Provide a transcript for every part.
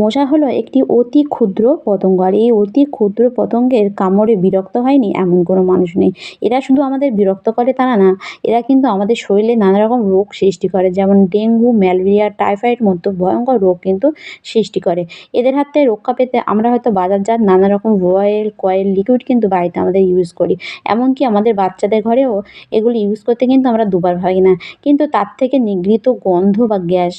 মশা হলো একটি অতি ক্ষুদ্র পতঙ্গ আর এই অতি ক্ষুদ্র পতঙ্গের কামড়ে বিরক্ত হয়নি এমন কোনো মানুষ নেই। এরা শুধু আমাদের বিরক্ত করে তারা না, এরা কিন্তু আমাদের শরীরে নানা রকম রোগ সৃষ্টি করে, যেমন ডেঙ্গু, ম্যালেরিয়া, টাইফয়েড মতো ভয়ঙ্কর রোগ কিন্তু সৃষ্টি করে। এদের হাত থেকে রক্ষা পেতে আমরা হয়তো বাজারজাত নানা রকম অয়েল কয়েল, লিকুইড কিন্তু বাড়িতে আমাদের ইউজ করি। এমনকি আমাদের বাচ্চাদের ঘরেও এগুলি ইউজ করতে কিন্তু আমরা দুবার ভাবি না। কিন্তু তার থেকে নিগৃহীত গন্ধ বা গ্যাস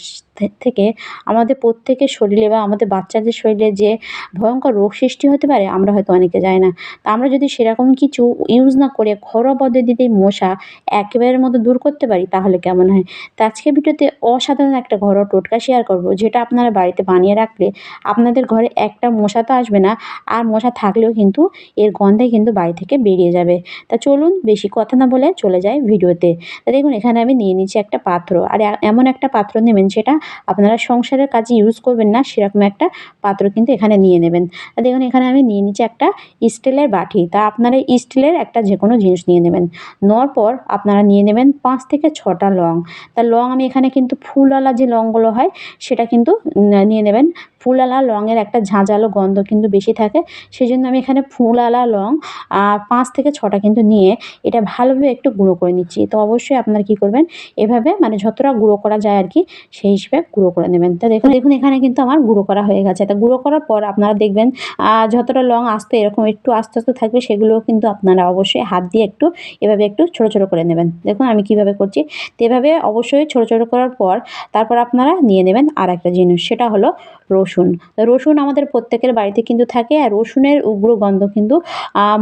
থেকে আমাদের প্রত্যেকের শরীরে বা আমাদের বাচ্চাদের শরীরে যে ভয়ঙ্কর রোগ সৃষ্টি হতে পারে, আমরা হয়তো অনেকে জানি না। তা আমরা যদি সেরকম কিছু ইউজ না করে ঘরোয়া পদ্ধতিতে মশা একেবারের মতো দূর করতে পারি, তাহলে কেমন হয়? তো আজকের ভিডিওতে অসাধারণ একটা ঘরোয়া টোটকা শেয়ার করব, যেটা আপনারা বাড়িতে বানিয়ে রাখলে আপনাদের ঘরে একটা মশা তো আসবে না, আর মশা থাকলেও কিন্তু এর গন্ধে কিন্তু বাড়ি থেকে বেরিয়ে যাবে। তা চলুন বেশি কথা না বলে চলে যায় ভিডিওতে। তা দেখুন, এখানে আমি নিয়ে নিচ্ছি একটা পাত্র, আর এমন একটা পাত্র নেবেন, সেটা আপনারা সংসারের কাজে ইউজ করবেন না, সেরকম একটা পাত্র কিন্তু এখানে নিয়ে নেবেন। দেখুন, এখানে আমি নিয়ে নিচ্ছি একটা স্টিলের বাটি। তা আপনারা স্টিলের একটা যে কোনো জিনিস নিয়ে নেবেন। নেওয়ার পর আপনারা নিয়ে নেবেন পাঁচ থেকে ছটা লং। তা লং আমি এখানে কিন্তু ফুলওয়ালা যে লংগুলো হয়, সেটা কিন্তু নিয়ে নেবেন ফুলওয়ালা লংয়ের একটা ঝাঁঝালো গন্ধ কিন্তু বেশি থাকে। সেই জন্য আমি এখানে ফুলওয়ালা লং পাঁচ থেকে ছটা কিন্তু নিয়ে এটা ভালোভাবে একটু গুঁড়ো করে নিচ্ছি। তো অবশ্যই আপনারা কী করবেন, এভাবে মানে যতটা গুঁড়ো করা যায় আর কি, সেই হিসেবে গুঁড়ো করে নেবেন। তা দেখুন দেখুন এখানে কিন্তু আমার গুঁড়ো করা হয়ে গেছে। তা গুঁড়ো করার পর আপনারা দেখবেন যতটা লং আস্তে এরকম একটু আস্তে আস্তে থাকবে, সেগুলোও কিন্তু আপনারা অবশ্যই হাত দিয়ে একটু এভাবে একটু ছোটো ছোটো করে নেবেন। দেখুন আমি কীভাবে করছি। তো এভাবে অবশ্যই ছোটো ছোটো করার পর তারপর আপনারা নিয়ে নেবেন আর একটা জিনিস, সেটা হলো রসুন। তো রসুন আমাদের প্রত্যেকের বাড়িতে কিন্তু থাকে আর রসুনের উগ্র গন্ধ কিন্তু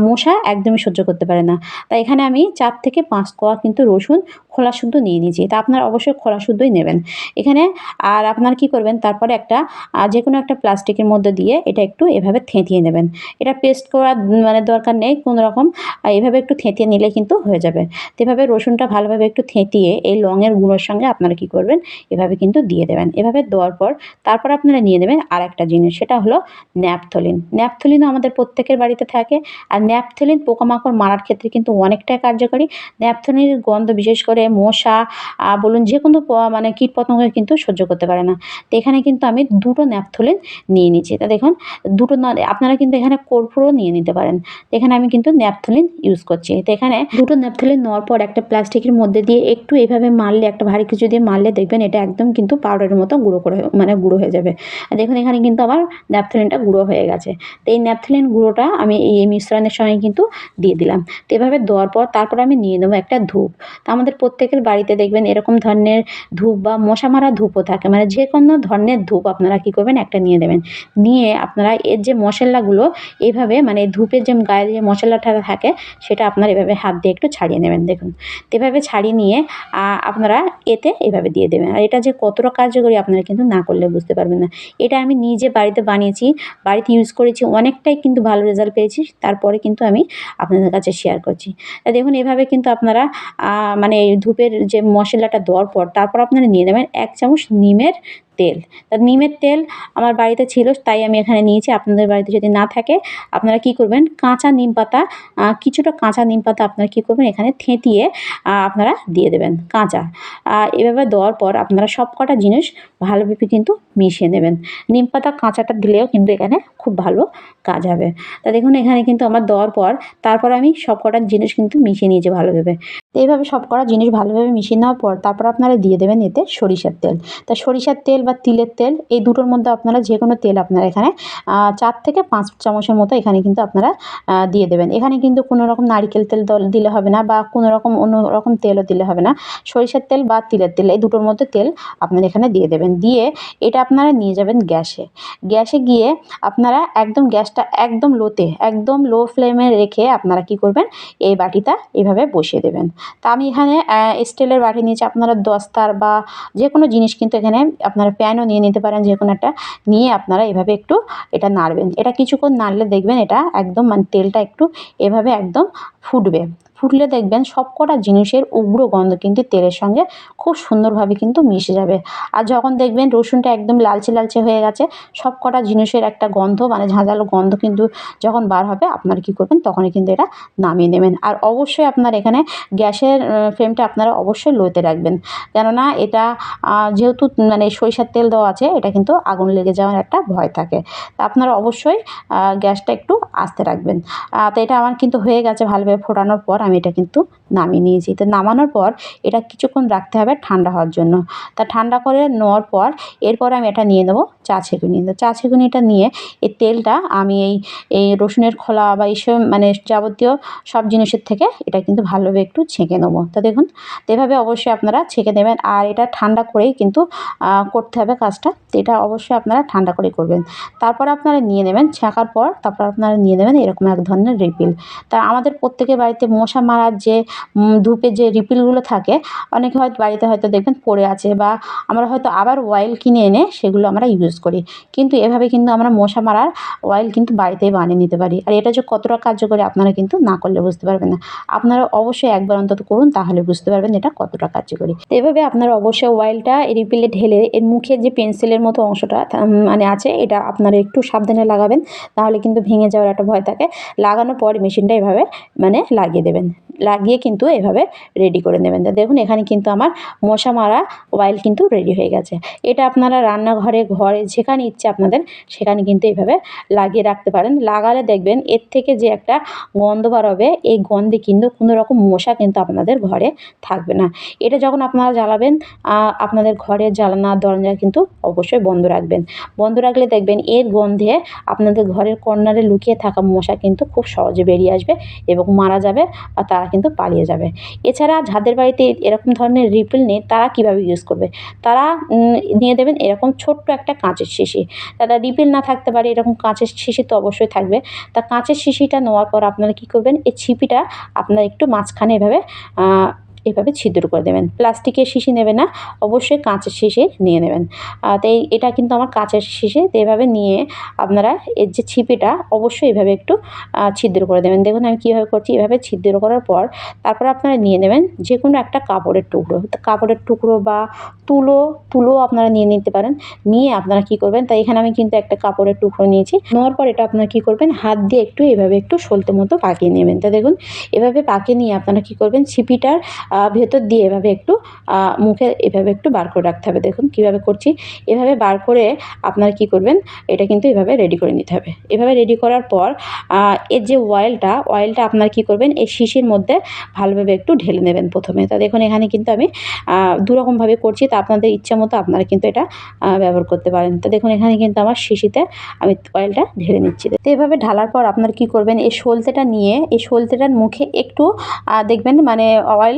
মশা একদমই সহ্য করতে পারে না। তাই এখানে আমি চার থেকে পাঁচ কোয়া কিন্তু রসুন খোলা শুদ্ধ নিয়ে নিয়েছি। তা আপনার অবশ্যই খোলা শুদ্ধই নেবেন। এখানে আর আপনারা কি করবেন, তারপরে একটা যে কোনো একটা প্লাস্টিকের মধ্যে দিয়ে এটা একটু এভাবে থেঁতিয়ে নেবেন। এটা পেস্ট করার মানে দরকার নেই কোনো রকম এভাবে একটু থেঁতিয়ে নিলে কিন্তু হয়ে যাবে। তো এভাবে রসুনটা ভালোভাবে একটু থেঁতিয়ে এই লংয়ের গুঁড়োর সঙ্গে আপনারা কি করবেন, এভাবে কিন্তু দিয়ে দেবেন। এভাবে দেওয়ার পর তারপর আপনারা নিয়ে নেবেন আর একটা জিনিস, সেটা হলো ন্যাপথলিন। ন্যাপথলিনও আমাদের প্রত্যেকের বাড়িতে থাকে আর ন্যাপথলিন পোকামাকড় মারার ক্ষেত্রে কিন্তু অনেকটাই কার্যকরী। ন্যাপথলিনের গন্ধ, বিশেষ করে মশা বলুন যে কোনো মানে কীটপতঙ্গ কিন্তু সহ্য করতে পারে না। তো এখানে কিন্তু আমি দুটো ন্যাপথলিন নিয়ে নিচ্ছি। তা দেখুন, দুটো আপনারা কিন্তু এখানে কর্পূরও নিয়ে নিতে পারেন। এখানে আমি কিন্তু ন্যাপথলিন ইউজ করছি। তো এখানে দুটো ন্যাপথলিন নেওয়ার পর একটা প্লাস্টিকের মধ্যে দিয়ে একটু এভাবে মারলে, একটা ভারী কিছু দিয়ে মারলে দেখবেন এটা একদম কিন্তু পাউডারের মতো গুঁড়ো করে মানে গুঁড়ো হয়ে যাবে। দেখুন, এখানে কিন্তু আমার ন্যাপথলিনটা গুঁড়ো হয়ে গেছে। তো এই ন্যাপথলিন গুঁড়োটা আমি এই মিশ্রণের সঙ্গে কিন্তু দিয়ে দিলাম। তো এভাবে দেওয়ার পর তারপর আমি নিয়ে নেব একটা ধূপ। তো আমাদের প্রত্যেকের বাড়িতে দেখবেন, এরকম ধরনের ধূপ বা মশা মারা ধূপও থাকে। মানে যে কোনো ধরনের ধূপ আপনারা কী করবেন, একটা নিয়ে দেবেন নিয়ে আপনারা এর যে মশলাগুলো এইভাবে মানে ধূপের যে গায়ে যে মশলাটা থাকে, সেটা আপনারা এভাবে হাত দিয়ে একটু ছাড়িয়ে নেবেন, দেখুন। তো এভাবে ছাড়িয়ে নিয়ে আপনারা এতে এভাবে দিয়ে দেবেন। আর এটা যে কতটা কার্যকরী, আপনারা কিন্তু না করলে বুঝতে পারবেন না। এটা আমি নিজে বাড়িতে বানিয়েছি। বাড়িতে ইউজ করেছি, অনেকটাই কিন্তু ভালো রেজাল্ট পেয়েছি। তারপরে কিন্তু আমি আপনাদের কাছে শেয়ার করছি। দেখুন, এভাবে কিন্তু আপনারা মানে ধূপের যে মশলাটা দেওয়ার পর, তারপর আপনারা নিয়ে নেবেন এক চামচ নিমের তেল। তা নিমের তেল আমার বাড়িতে ছিল, তাই আমি এখানে নিয়েছি। আপনাদের বাড়িতে যদি না থাকে, আপনারা কি করবেন? কাঁচা নিম পাতা কিছুটা কাঁচা নিম পাতা আপনারা কী করবেন? এখানে থেঁতিয়ে আপনারা দিয়ে দেবেন কাঁচা। এভাবে দেওয়ার পর আপনারা সব কটা জিনিস ভালোভাবে কিন্তু মিশিয়ে নেবেন। নিম পাতা কাঁচাটা দিলেও কিন্তু এখানে খুব ভালো কাজ হবে। তা দেখুন, এখানে কিন্তু আমার দেওয়ার পর, তারপর আমি সব কটা জিনিস কিন্তু মিশিয়ে নিয়েছি ভালোভাবে। তো এইভাবে সব কটা জিনিস ভালোভাবে মিশিয়ে নেওয়ার পর, তারপর আপনারা দিয়ে দেবেন এতে সরিষার তেল। তা সরিষার তেল বা তিলের তেল, এই দুটোর মধ্যে আপনারা যে কোনো তেল আপনারা এখানে চার থেকে পাঁচ চামচের মতো এখানে কিন্তু আপনারা দিয়ে দেবেন। এখানে কিন্তু কোনো রকম নারিকেল তেল দল- হবে না বা কোনো রকম অন্য রকম তেলও দিলে হবে না। সরিষার তেল বা তিলের তেল, এই দুটোর মধ্যে তেল আপনারা এখানে দিয়ে দেবেন। দিয়ে এটা আপনারা নিয়ে যাবেন গ্যাসে। গ্যাসে গিয়ে আপনারা একদম গ্যাসটা একদম লোতে, একদম লো ফ্লেমে রেখে আপনারা কি করবেন, এই বাটিটা এভাবে বসিয়ে দেবেন। তা আমি এখানে স্টিলের বাটি নিয়েছি আপনারা দস্তার বা যে কোনো জিনিস কিন্তু এখানে আপনারা প্যানও নিয়ে নিতে পারেন যে কোনো একটা। নিয়ে আপনারা এভাবে একটু এটা নাড়বেন। এটা কিছুক্ষণ নাড়লে দেখবেন এটা একদম মানে তেলটা একটু এভাবে একদম ফুটবে। ফুটলে দেখবেন সব কটা জিনিসের উগ্র গন্ধ কিন্তু তেলের সঙ্গে খুব সুন্দরভাবে কিন্তু মিশে যাবে। আর যখন দেখবেন রসুনটা একদম লালচে লালচে হয়ে গেছে, সব কটা জিনিসের একটা গন্ধ মানে ঝাঁঝালো গন্ধ কিন্তু যখন বার হবে আপনারা কী করবেন তখনই কিন্তু এটা নামিয়ে নেবেন। আর অবশ্যই আপনার এখানে গ্যাসের ফ্লেমটা আপনারা অবশ্যই লোতে রাখবেন। কেননা এটা যেহেতু মানে সরিষার তেল দেওয়া আছে, এটা কিন্তু আগুন লেগে যাওয়ার একটা ভয় থাকে। তা আপনারা অবশ্যই গ্যাসটা একটু আস্তে রাখবেন। তো এটা আমার কিন্তু হয়ে গেছে ভালোভাবে ফোটানোর পর আমি এটা কিন্তু নামিয়ে নিয়েছি। তো নামানোর পর এটা কিছুক্ষণ রাখতে হবে ঠান্ডা হওয়ার জন্য। তা ঠান্ডা করে নেওয়ার পর এরপর আমি এটা নিয়ে নেব চা ছেঁকুনি। চা ছেঁকুনিটা নিয়ে এই তেলটা আমি এই এই রসুনের খোলা বা এইসব মানে যাবতীয় সব জিনিসের থেকে এটা কিন্তু ভালোভাবে একটু ছেঁকে নেব। তো দেখুন, তো এভাবে অবশ্যই আপনারা ছেঁকে নেবেন। আর এটা ঠান্ডা করেই কিন্তু করতে হবে কাজটা। এটা অবশ্যই আপনারা ঠান্ডা করে করবেন। তারপর আপনারা নিয়ে নেবেন, ছেঁকার পর তারপর আপনারা নিয়ে নেবেন এরকম এক ধরনের রিপিল তা আমাদের প্রত্যেকের বাড়িতে মশা মারার যে ধূপের যে রিপিলগুলো থাকে, অনেকে হয়তো বাড়িতে হয়তো দেখবেন পড়ে আছে বা আমরা হয়তো আবার অয়েল কিনে এনে সেগুলো আমরা ইউজ করি। কিন্তু এভাবে কিন্তু আমরা মশা মারার অয়েল কিন্তু বাড়িতেই বানিয়ে নিতে পারি। আর এটা যে কতটা কার্যকরী আপনারা কিন্তু না করলে বুঝতে পারবেন না। আপনারা অবশ্যই একবার অন্তত করুন, তাহলে বুঝতে পারবেন এটা কতটা কার্যকরী। তো এভাবে আপনারা অবশ্যই অয়েলটা রিপিলে ঢেলে এর মুখের যে পেন্সিলের মতো অংশটা মানে আছে, এটা আপনারা একটু সাবধানে লাগাবেন, তাহলে কিন্তু ভেঙে যাওয়ার একটা ভয় থাকে। লাগানোর পর মেশিনটা এভাবে মানে লাগিয়ে দেবেন। লাগিয়ে কিন্তু এভাবে রেডি করে নেবেন। দেখুন, এখানে কিন্তু আমার মশা মারা অয়েল কিন্তু রেডি হয়ে গেছে। এটা আপনারা রান্নাঘরে, ঘরে যেখানে ইচ্ছে আপনাদের সেখানে কিন্তু এইভাবে লাগিয়ে রাখতে পারেন। লাগালে দেখবেন এর থেকে যে একটা গন্ধ বার হবে এই গন্ধে কিন্তু কোনো রকম মশা কিন্তু আপনাদের ঘরে থাকবে না। এটা যখন আপনারা জ্বালাবেন আপনাদের ঘরের জ্বালানা, দরজা কিন্তু অবশ্যই বন্ধ রাখবেন। বন্ধ রাখলে দেখবেন এর গন্ধে আপনাদের ঘরের কর্নারে লুকিয়ে থাকা মশা কিন্তু খুব সহজে বেরিয়ে আসবে এবং মারা যাবে বা তারা কিন্তু পালিয়ে যাবে। এছাড়া যাদের বাড়িতে এরকম ধরনের রিফিল নেই, তারা কীভাবে ইউজ করবে? তারা নিয়ে দেবেন এরকম ছোট্ট একটা কাঁচের শিশি। তারা রিফিল না থাকতে পারে, এরকম কাঁচের শিশি তো অবশ্যই থাকবে। তা কাঁচের শিশিটা নেওয়ার পর আপনারা কী করবেন? এই ছিপিটা আপনারা একটু মাঝখানে এভাবে এভাবে ছিদ্র করে দেবেন। প্লাস্টিকের শিশি নেবে না, অবশ্যই কাঁচের শিশি নিয়ে নেবেন। তো এটা কিন্তু আমার কাঁচের শিশি, তো এভাবে নিয়ে আপনারা এর যে ছিপিটা, অবশ্যই এভাবে একটু ছিদ্র করে দেবেন। দেখুন আমি কীভাবে করছি, এভাবে ছিদ্র করার পর তারপর আপনারা নিয়ে নেবেন যে কোনো একটা কাপড়ের টুকরো। কাপড়ের টুকরো বা তুলো তুলো আপনারা নিয়ে নিতে পারেন। নিয়ে আপনারা কি করবেন, তাই এখানে আমি কিন্তু একটা কাপড়ের টুকরো নিয়েছি। নেওয়ার পর এটা আপনারা কী করবেন, হাত দিয়ে একটু এভাবে একটু সলতে মতো পাকিয়ে নেবেন। তা দেখুন, এভাবে পাকিয়ে নিয়ে আপনারা কী করবেন, ছিপিটার ভেতর দিয়ে এভাবে একটু মুখে এভাবে একটু বার করে রাখতে হবে। দেখুন কীভাবে করছি। এভাবে বার করে আপনারা কী করবেন, এটা কিন্তু এভাবে রেডি করে নিতে হবে। এভাবে রেডি করার পর এর যে অয়েলটা অয়েলটা আপনারা কী করবেন, এই শিশির মধ্যে ভালোভাবে একটু ঢেলে নেবেন প্রথমে। তা দেখুন এখানে কিন্তু আমি দুরকমভাবে করছি, তা আপনাদের ইচ্ছা মতো আপনারা কিন্তু এটা ব্যবহার করতে পারেন। তো দেখুন এখানে কিন্তু আমার শিশিতে আমি অয়েলটা ঢেলে নিচ্ছি। তো এভাবে ঢালার পর আপনার কী করবেন, এই সলতেটা নিয়ে, এই সলতেটার মুখে একটু দেখবেন মানে অয়েল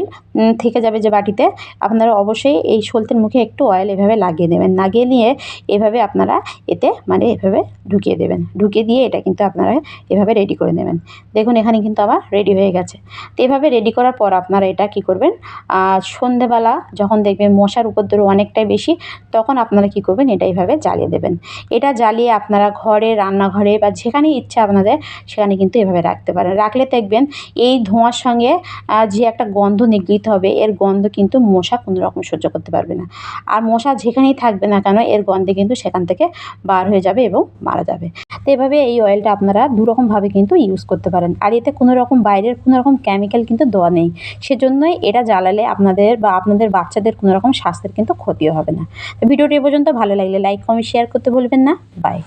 থেকে যাবে যে বাটিতে, আপনারা অবশ্যই এই সলতের মুখে একটু অয়েল এভাবে লাগিয়ে দেবেন লাগিয়ে নিয়ে এভাবে আপনারা এতে মানে এভাবে ঢুকিয়ে দেবেন। ঢুকিয়ে দিয়ে এটা কিন্তু আপনারা এভাবে রেডি করে নেবেন। দেখুন, এখানে কিন্তু আবার রেডি হয়ে গেছে। তো এভাবে রেডি করার পর আপনারা এটা কি করবেন? সন্ধেবেলা যখন দেখবেন মশার উপদ্রব অনেকটাই বেশি, তখন আপনারা কি করবেন? এটা এইভাবে জ্বালিয়ে দেবেন। এটা জ্বালিয়ে আপনারা ঘরে, রান্নাঘরে বা যেখানেই ইচ্ছা আপনাদের, সেখানে কিন্তু এভাবে রাখতে পারেন। রাখলে দেখবেন এই ধোঁয়ার সঙ্গে যে একটা গন্ধ নিগৃহীত হবে, এর গন্ধ কিন্তু মশা কোনো রকম সহ্য করতে পারবে না। আর মশা যেখানেই থাকবে না কেন, এর গন্ধে কিন্তু সেখান থেকে বার হয়ে যাবে এবং মারা যাবে। তো এভাবে এই অয়েলটা আপনারা দুরকমভাবে কিন্তু ইউজ করতে পারেন। আর এতে কোনো রকম বাইরের কোনো রকম কেমিক্যাল কিন্তু দেওয়া নেই। সেজন্যই এটা জ্বালালে আপনাদের বা আপনাদের বাচ্চাদের কোনো রকম স্বাস্থ্যের কিন্তু ক্ষতিও হবে না। ভিডিওটি এ পর্যন্ত ভালো লাগলে লাইক কমেন্ট শেয়ার করতে বলবেন না। বাই